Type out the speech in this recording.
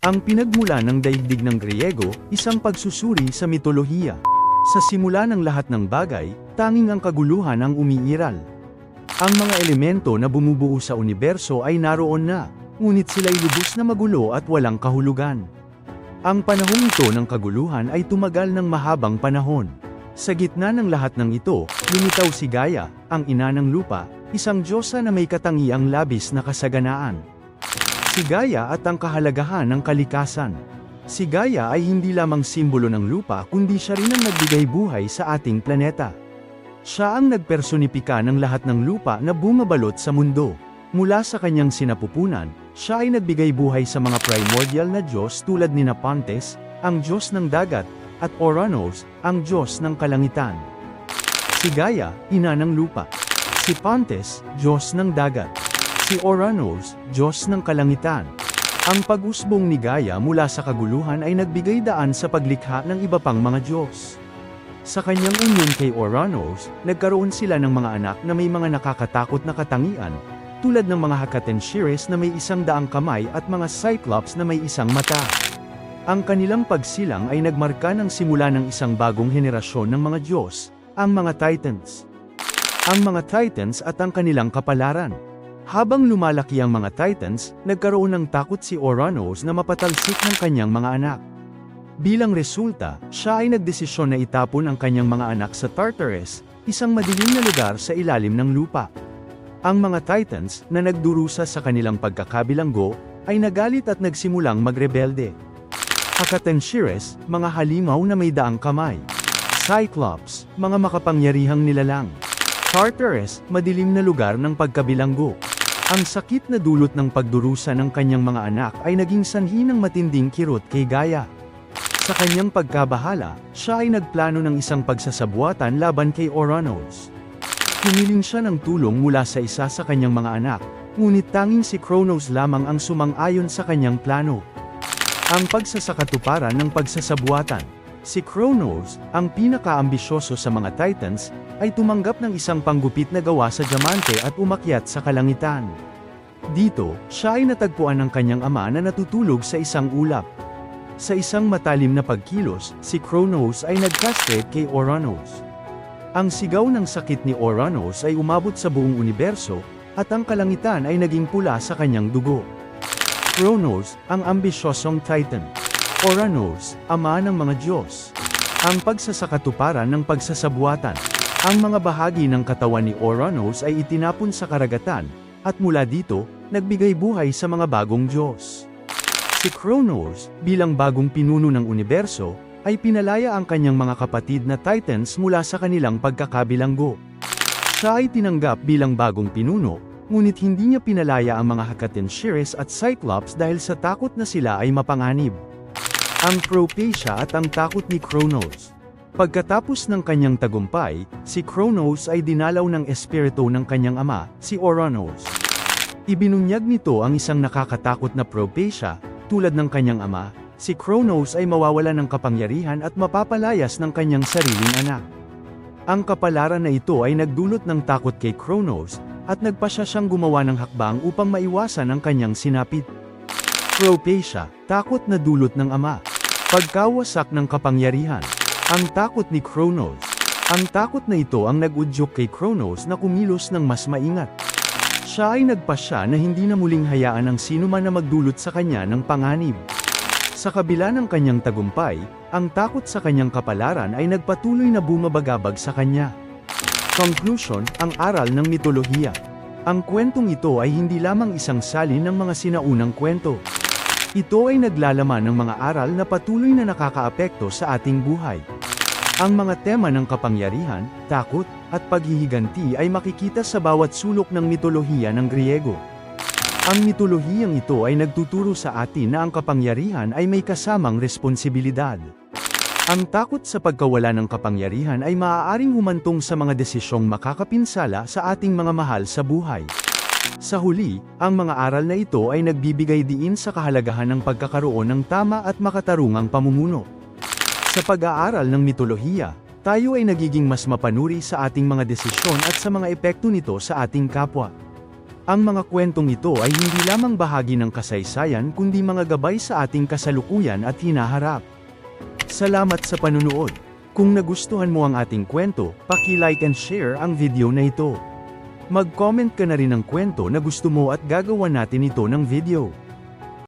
Ang pinagmula ng daigdig ng Griego, isang pagsusuri sa mitolohiya. Sa simula ng lahat ng bagay, tanging ang kaguluhan ang umiiral. Ang mga elemento na bumubuo sa universo ay naroon na, ngunit sila'y lubos na magulo at walang kahulugan. Ang panahong ito ng kaguluhan ay tumagal ng mahabang panahon. Sa gitna ng lahat ng ito, lumitaw si Gaia, ang ina ng lupa, isang diyosa na may katangiang labis na kasaganaan. Si Gaia at ang kahalagahan ng kalikasan. Si Gaia ay hindi lamang simbolo ng lupa kundi siya rin ang nagbigay buhay sa ating planeta. Siya ang nagpersonipika ng lahat ng lupa na bumabalot sa mundo. Mula sa kanyang sinapupunan, siya ay nagbigay buhay sa mga primordial na Diyos tulad ni Napantes, ang Diyos ng dagat, at Oranos, ang Diyos ng kalangitan. Si Gaia, ina ng lupa. Si Pantes, Diyos ng dagat. Si Oranos, Diyos ng kalangitan. Ang pag-usbong ni Gaia mula sa kaguluhan ay nagbigay daan sa paglikha ng iba pang mga Diyos. Sa kanyang union kay Oranos, nagkaroon sila ng mga anak na may mga nakakatakot na katangian, tulad ng mga Hakatenshires na may isang daang kamay at mga Cyclops na may isang mata. Ang kanilang pagsilang ay nagmarka ng simula ng isang bagong henerasyon ng mga Diyos, ang mga Titans. Ang mga Titans at ang kanilang kapalaran. Habang lumalaki ang mga Titans, nagkaroon ng takot si Oranos na mapatalsik ng kanyang mga anak. Bilang resulta, siya ay nagdesisyon na itapon ang kanyang mga anak sa Tartarus, isang madilim na lugar sa ilalim ng lupa. Ang mga Titans, na nagdurusa sa kanilang pagkakabilanggo, ay nagalit at nagsimulang magrebelde. Hakatenshires, mga halimaw na may daang kamay. Cyclops, mga makapangyarihang nilalang. Tartarus, madilim na lugar ng pagkabilanggo. Ang sakit na dulot ng pagdurusa ng kanyang mga anak ay naging sanhi ng matinding kirot kay Gaia. Sa kanyang pagkabahala, siya ay nagplano ng isang pagsasabuatan laban kay Oranos. Humiling siya ng tulong mula sa isa sa kanyang mga anak, ngunit tanging si Kronos lamang ang sumang-ayon sa kanyang plano. Ang pagsasakatuparan ng pagsasabuatan. Si Kronos, ang pinakaambisyoso sa mga Titans, ay tumanggap ng isang panggupit na gawa sa diamante at umakyat sa kalangitan. Dito, siya ay natagpuan ng kanyang ama na natutulog sa isang ulap. Sa isang matalim na pagkilos, si Kronos ay nagkastrate kay Oranos. Ang sigaw ng sakit ni Oranos ay umabot sa buong universo, at ang kalangitan ay naging pula sa kanyang dugo. Kronos, ang ambisyosong Titan. Oranos, ama ng mga Diyos. Ang pagsasakatuparan ng pagsasabuatan. Ang mga bahagi ng katawan ni Oranos ay itinapon sa karagatan, at mula dito, nagbigay buhay sa mga bagong Diyos. Si Kronos, bilang bagong pinuno ng universo, ay pinalaya ang kanyang mga kapatid na Titans mula sa kanilang pagkakabilanggo. Siya ay tinanggap bilang bagong pinuno, ngunit hindi niya pinalaya ang mga Hakatenshires at Cyclops dahil sa takot na sila ay mapanganib. Ang Propacia at ang takot ni Kronos. Pagkatapos ng kanyang tagumpay, si Kronos ay dinalaw ng espiritu ng kanyang ama, si Oranos. Ibinunyag nito ang isang nakakatakot na Propacia, tulad ng kanyang ama, si Kronos ay mawawala ng kapangyarihan at mapapalayas ng kanyang sariling anak. Ang kapalaran na ito ay nagdulot ng takot kay Kronos, at nagpasya siyang gumawa ng hakbang upang maiwasan ang kanyang sinapit. Propacia, takot na dulot ng ama. Pagkawasak ng kapangyarihan. Ang takot ni Kronos. Ang takot na ito ang nag-udyok kay Kronos na kumilos ng mas maingat. Siya ay nagpasya na hindi na muling hayaan ang sinuman na magdulot sa kanya ng panganib. Sa kabila ng kanyang tagumpay, ang takot sa kanyang kapalaran ay nagpatuloy na bumabagabag sa kanya. Conclusion, ang aral ng mitolohiya. Ang kwentong ito ay hindi lamang isang salin ng mga sinaunang kwento. Ito ay naglalaman ng mga aral na patuloy na nakakaapekto sa ating buhay. Ang mga tema ng kapangyarihan, takot, at paghihiganti ay makikita sa bawat sulok ng mitolohiya ng Griego. Ang mitolohiyang ito ay nagtuturo sa atin na ang kapangyarihan ay may kasamang responsibilidad. Ang takot sa pagkawala ng kapangyarihan ay maaaring humantong sa mga desisyong makakapinsala sa ating mga mahal sa buhay. Sa huli, ang mga aral na ito ay nagbibigay diin sa kahalagahan ng pagkakaroon ng tama at makatarungang pamumuno. Sa pag-aaral ng mitolohiya, tayo ay nagiging mas mapanuri sa ating mga desisyon at sa mga epekto nito sa ating kapwa. Ang mga kwentong ito ay hindi lamang bahagi ng kasaysayan kundi mga gabay sa ating kasalukuyan at hinaharap. Salamat sa panunood! Kung nagustuhan mo ang ating kwento, paki-like and share ang video na ito. Mag-comment ka na rin ng kwento na gusto mo at gagawa natin ito ng video.